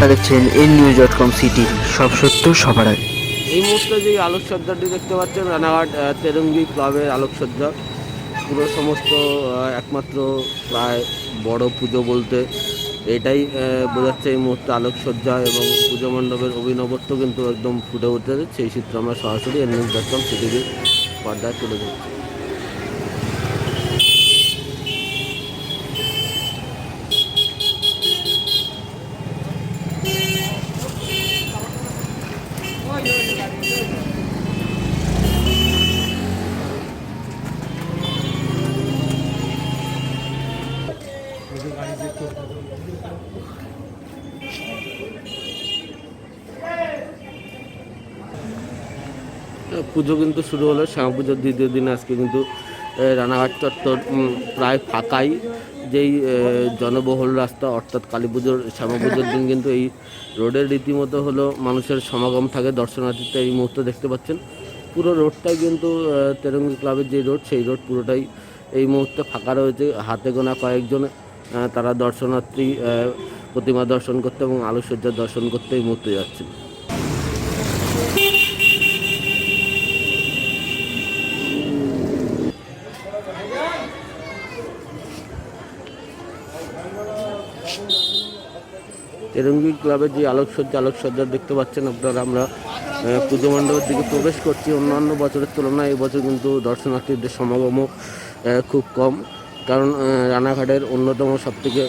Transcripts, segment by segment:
আপনারা দেখছেন N news dot com city সব সত্য সবার আগে। এই মুহূর্তে যে আলোকসজ্জাটি দেখতে পাচ্ছেন, রানাঘাট তেরঙ্গি ক্লাবের আলোকসজ্জা। পুরো সমস্ত একমাত্র প্রায় বড় পুজো বলতে এটাই বোঝাচ্ছে এই মুহূর্তে আলোকসজ্জা এবং পুজো মণ্ডপের অভিনবত্ব কিন্তু একদম ফুটে উঠেছে। সেই চিত্র আমরা সরাসরি এন নিউজ ডট কম সিটিভির পর্দায় তুলে ধরছি। পুজো কিন্তু শুরু হলো, শ্যামা পুজোর দ্বিতীয় দিন আজকে কিন্তু রানাঘাট চত্বর প্রায় ফাঁকাই যেই জনবহুল রাস্তা, অর্থাৎ কালী পুজোর, শ্যামা পুজোর দিন কিন্তু এই রোডের রীতিমতো হলো মানুষের সমাগম থাকে দর্শনার্থীতে এই মুহূর্তে দেখতে পাচ্ছেন। পুরো রোডটাই কিন্তু তেরঙ্গি ক্লাবের যে রোড, সেই রোড পুরোটাই এই মুহূর্তে ফাঁকা রয়েছে। হাতে গোনা কয়েকজন তারা দর্শনার্থী প্রতিমা দর্শন করতে এবং আলোকসজ্জা দর্শন করতে এই মুহূর্তে যাচ্ছেন। তেরঙ্গি ক্লাবের যে আলোকসজ্জা আলোকসজ্জা দেখতে পাচ্ছেন আপনারা আমরা পুজো মণ্ডপের দিকে প্রবেশ করছি। অন্যান্য বছরের তুলনায় এবছর কিন্তু দর্শনার্থীদের সমাগমও খুব কম। কারণ রানাঘাটের অন্যতম সবথেকে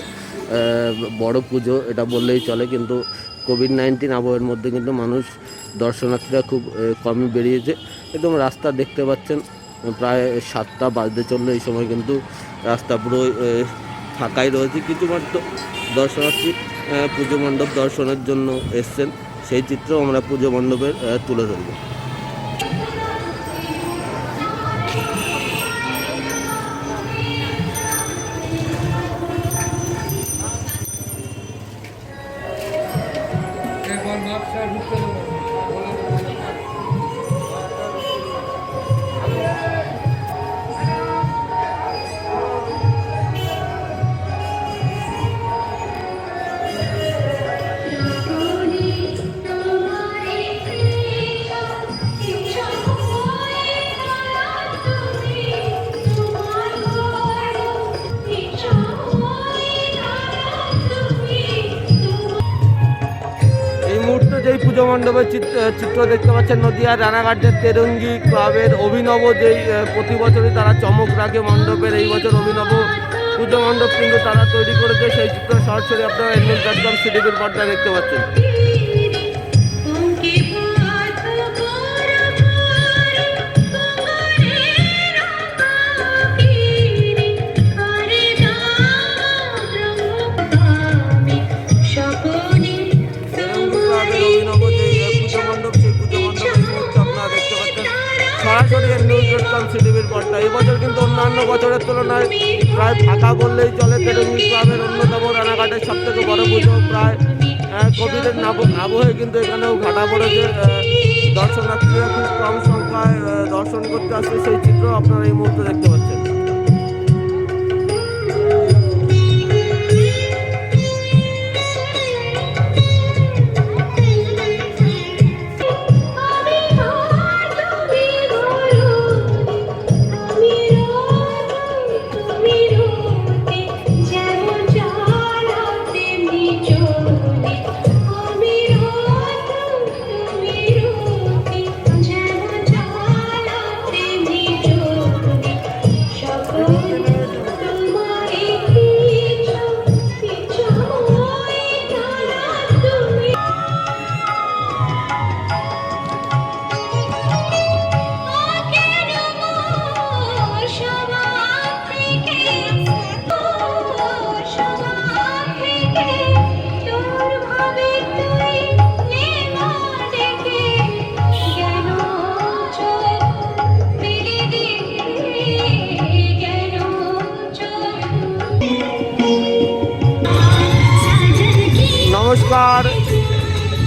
বড় পুজো, এটা বললেই চলে। কিন্তু কোভিড নাইন্টিন আবহের মধ্যে কিন্তু মানুষ, দর্শনার্থীরা খুব কমই বেরিয়েছে। একদম রাস্তা দেখতে পাচ্ছেন, প্রায় সাতটা বাজতে চললে এই সময় কিন্তু রাস্তা পুরো ফাঁকাই রয়েছে। কিছু মাত্র দর্শনার্থী পুজো মণ্ডপ দর্শনের জন্য এসছেন সেই চিত্র আমরা পুজো মণ্ডপের তুলে ধরব। এই পুজো মণ্ডপের চিত্র দেখতে পাচ্ছেন নদিয়ার রানাঘাটের তেরঙ্গি ক্লাবের অভিনব যেই প্রতি বছরই তারা চমক রাখে মণ্ডপের। এই বছর অভিনব পুজো মণ্ডপ কিন্তু তারা তৈরি করেছে। সেই চিত্র সরাসরি আপনারা এনএল ডট কম সিডিপির পর্দায় দেখতে পাচ্ছেন। সরাসরি নিউজ ডট কম সিটিভির পর্দা। এবছর কিন্তু অন্যান্য বছরের তুলনায় প্রায় ফাঁকা বললেই চলে তেরঙ্গি ক্লাবের অন্যতম রানাঘাটের সব থেকে বড় পুজো। প্রায় কোভিডের আবহে কিন্তু এখানেও ঘাটা পড়েছে। দর্শনার্থীরা খুব কম সংখ্যায় দর্শন করতে আসছে সেই চিত্র আপনারা এই মুহূর্তে দেখতে পাচ্ছেন।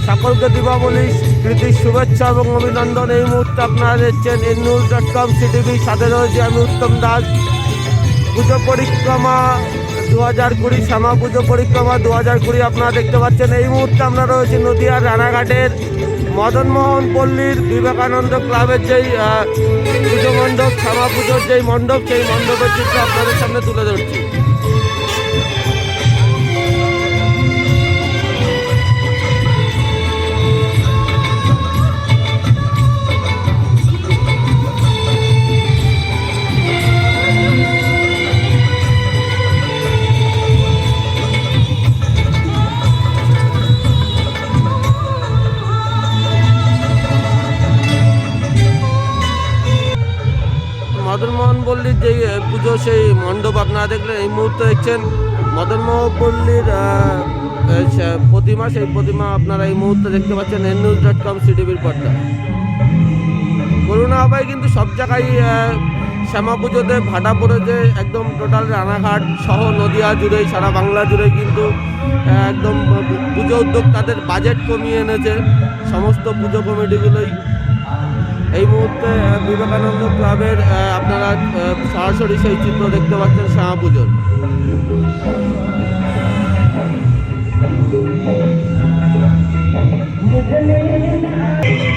সকলকে দীপাবলি প্রীতির শুভেচ্ছা এবং অভিনন্দন। এই মুহূর্তে আপনারা দেখছেন এন নিউজ ডট কম সিটিভির সাথে রয়েছে আমি উত্তম দাস। পুজো পরিক্রমা দু হাজার কুড়ি, শ্যামা পুজো পরিক্রমা দু হাজার কুড়ি আপনারা দেখতে পাচ্ছেন। এই মুহূর্তে আমরা রয়েছি নদীয়ার রানাঘাটের মদনমোহন পল্লীর বিবেকানন্দ ক্লাবের যেই পুজো মণ্ডপ, শ্যামা পুজোর যেই মণ্ডপ, সেই মণ্ডপের চিত্র আপনাদের সামনে তুলে ধরছি। আপনারা দেখলেন এই মুহূর্তে দেখছেন মদনমোহন পল্লীর আহ, আহ, সে- প্রতিমা সেই প্রতিমা আপনারা এই মুহূর্তে দেখতে পাচ্ছেন এন নিউজ ডট কম সিটিভির পর্দা। করোনা আবাই কিন্তু সব জায়গায় শ্যামা পুজোতে ভাটা পড়েছে একদম টোটাল রানাঘাট সহ নদিয়া জুড়ে সারা বাংলা জুড়ে কিন্তু একদম পুজো উদ্যোগ তাদের বাজেট কমিয়ে এনেছে। সমস্ত পুজো কমিটিগুলোই এই মুহূর্তে বিবেকানন্দ ক্লাবের আপনারা সরাসরি সেই চিত্র দেখতে পাচ্ছেন শ্যামা পুজোর। জলে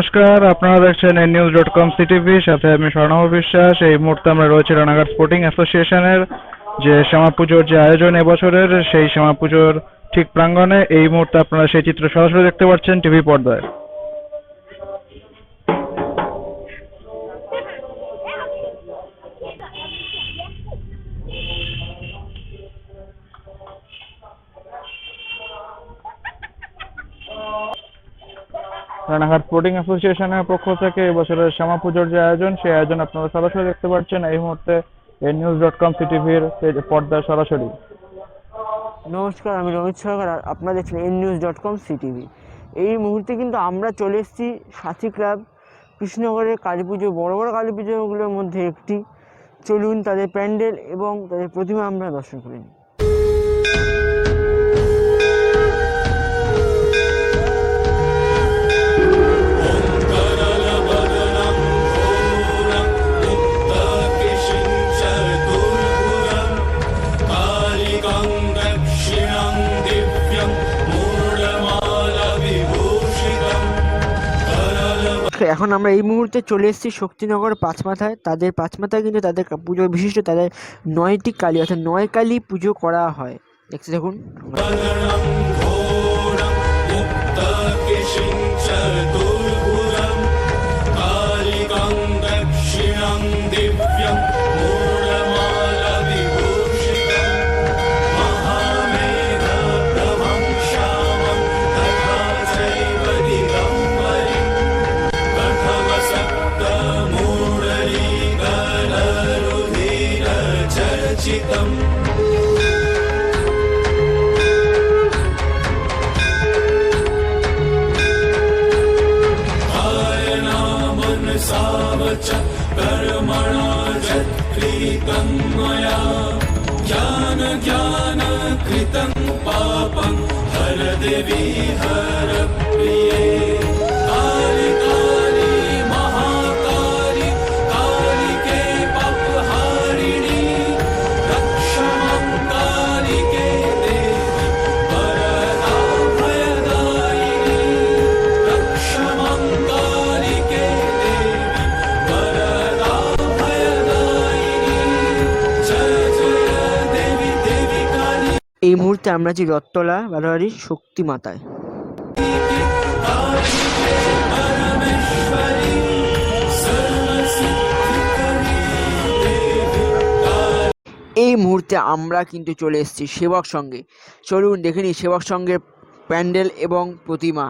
নমস্কার, আপনারা দেখছেন N news dot com CTV সাথে আমি স্বর্ণভ বিশ্বাস। এই মুহূর্তে আমরা রয়েছি রানাঘাট স্পোর্টিং অ্যাসোসিয়েশনের যে শ্যামা পুজোর যে আয়োজন এবছরের, সেই শ্যামা পুজোর ঠিক প্রাঙ্গণে এই মুহূর্তে আপনারা সেই চিত্র সরাসরি দেখতে পাচ্ছেন টিভি পর্দায়। রানাঘাট স্পোর্টিং অ্যাসোসিয়েশনের পক্ষ থেকে এবছরের শ্যামা পুজোর যে আয়োজন, সেই আয়োজন আপনারা সরাসরি দেখতে পাচ্ছেন। এই মুহূর্তে এন নিউজ ডট কম সিটিভির পর্দায় সরাসরি। নমস্কার, আমি রমিত সরকার, আর আপনারা দেখছেন N news dot com CTV এই মুহূর্তে কিন্তু আমরা চলে এসেছি সাথী ক্লাব, কৃষ্ণনগরের কালী পুজো, বড় বড় কালী পুজোগুলোর মধ্যে একটি। চলুন তাদের প্যান্ডেল এবং তাদের প্রতিমা আমরা দর্শন করে নিই। এখন আমরা এই মুহূর্তে চলে এসেছি শক্তিনগর পাঁচমাথায়। তাদের পাঁচমাথায় কিন্তু তাদের পুজো বিশিষ্ট তাদের নয়টি কালী, অর্থাৎ নয় কালী পুজো করা হয়। দেখছি দেখুন Nerede bir মুহূর্তে আমরা আছি রত্তলা বারোয়ারির শক্তি মাতায়। এই মুহূর্তে আমরা কিন্তু চলে এসেছি সেবক সঙ্গে। চলুন দেখে নিই সেবক সঙ্গের প্যান্ডেল এবং প্রতিমা।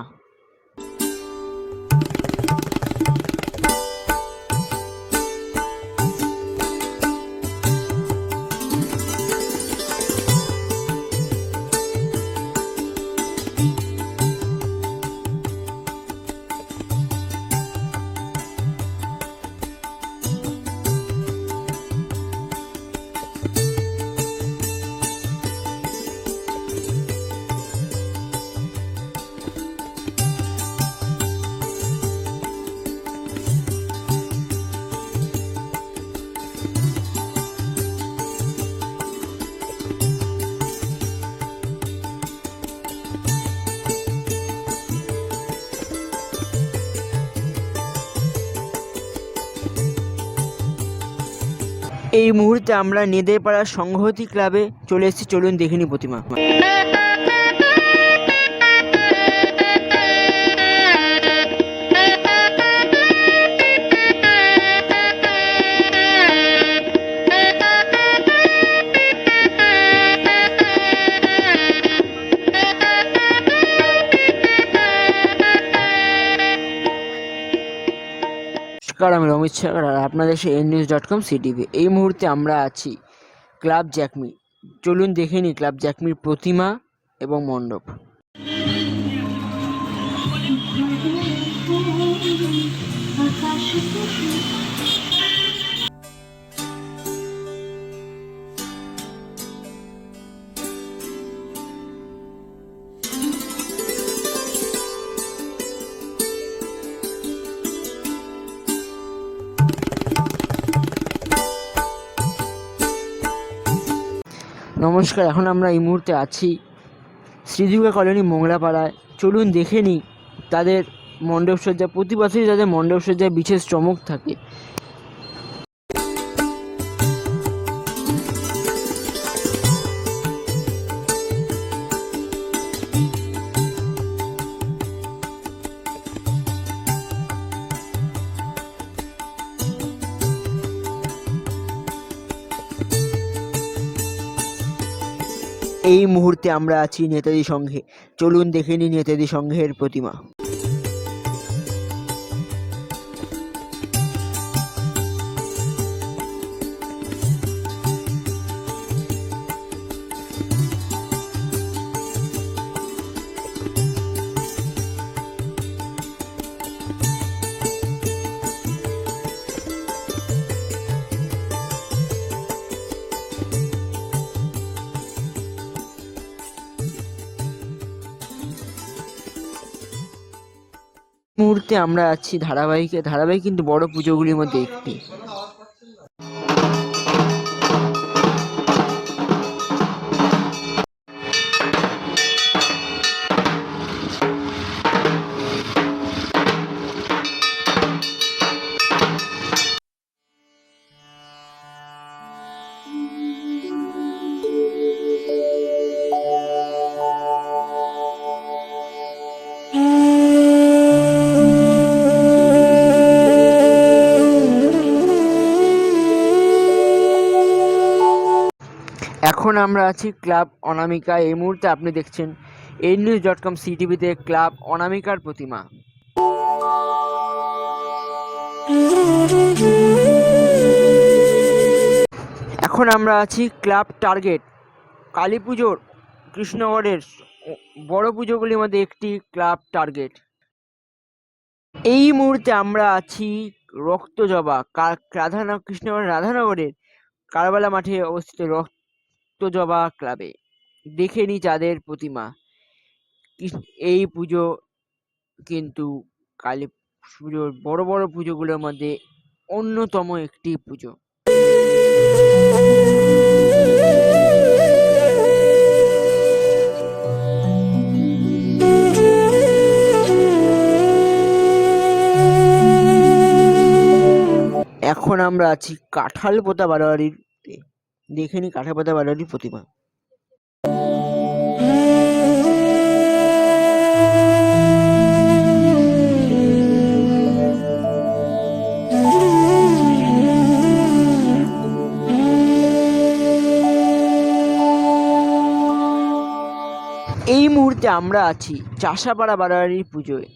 এই মুহূর্তে আমরা নেদেপাড়া সংহতি ক্লাবে চলে এসেছি। চলুন দেখে নি প্রতিমা। আমি সাগর আর আপনাদের সে N news dot com CTV এই মুহূর্তে আমরা আছি ক্লাব জ্যাকমি। চলুন দেখে নিই ক্লাব জ্যাকমির প্রতিমা এবং মণ্ডপ। নমস্কার, এখন আমরা এই মুহূর্তে আছি শ্রীদুর্গা কলোনি মোংলাপাড়ায়। চলুন দেখে নিই তাদের মণ্ডপসজ্জা প্রতি বছরই তাদের মণ্ডপসজ্জায় বিশেষ চমক থাকে। এই মুহূর্তে আমরা আছি নেতাজি সংঘে। চলুন দেখে নিই নেতাজি সংঘের প্রতিমা। মুহূর্তে আমরা আছি ধারাবাহিকে ধারাবাহিক কিন্তু বড় পুজোগুলির মধ্যে একটি। আমরা আছি ক্লাব অনামিকা। এই মুহূর্তে আপনি দেখছেন এই নিউজ ডট কম সিটিভিতে ক্লাব অনামিকার প্রতিমা। এখন আমরা আছি ক্লাব টার্গেট। কালী পুজোর, কৃষ্ণগড়ের বড় পুজোগুলির মধ্যে একটি ক্লাব টার্গেট। এই মুহূর্তে আমরা আছি রক্তজবা রাধানগর কৃষ্ণগড়ের রাধানগরের কারবালা মাঠে অবস্থিত রক্তজবা ক্লাবে। দেখে নি চাঁদের প্রতিমা। এই পুজো কিন্তু কালী পুজোর বড় বড় পুজোগুলোর মধ্যে অন্যতম একটি পুজো। এখন আমরা আছি কাঁঠাল পোতা বারোয়ারিতে দেখে নি কাঁঠাল পোতা প্রতিমা। এই মুহূর্তে আমরা আছি চাষাপাড়া বারোয়ারির পুজোয়।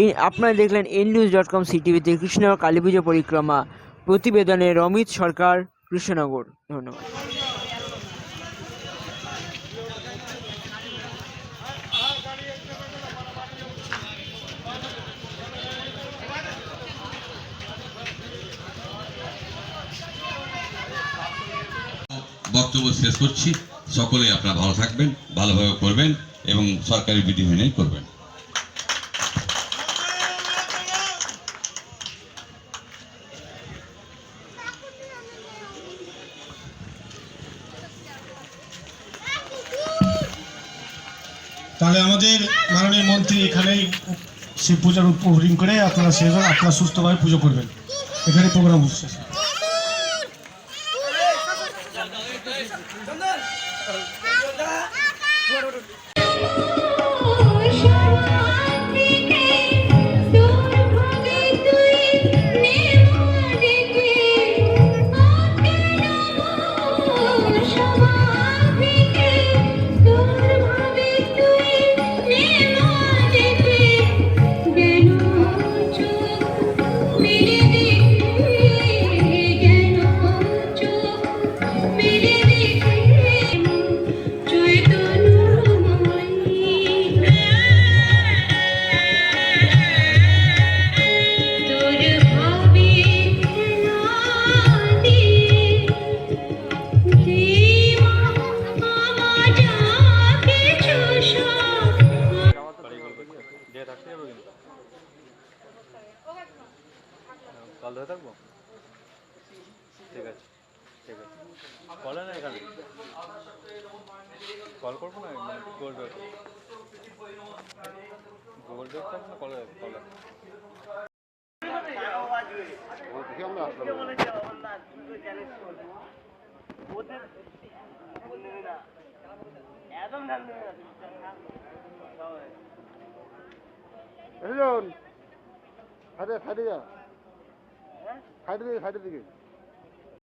এই আপনারা দেখলেন এন নিউজ ডট কম সিটিভিতে কৃষ্ণনগর কালী পুজো পরিক্রমা। প্রতিবেদনে রমিত সরকার, কৃষ্ণনগর। ধন্যবাদ। বক্তব্য শেষ করছি। সকলে আপনারা ভালো থাকবেন, ভালোভাবে করবেন এবং সরকারি বিধি মেনেই করবেন। তাহলে আমাদের মাননীয় মন্ত্রী এখানেই শিব পূজার উপহরিং করে আপনারা সেভাবে আপনারা সুস্থভাবে পুজো করবেন। এখানে প্রোগ্রাম হচ্ছে কাল ধরে থাকব? ঠিক আছে ঠিক আছে। কলে না এখানে? কল করব না? মানে গুগল পে গুগল পে থাকবে না কলে? কলে। সাইডে সাইডে যা। সাইডে দিকে সাইডের দিকে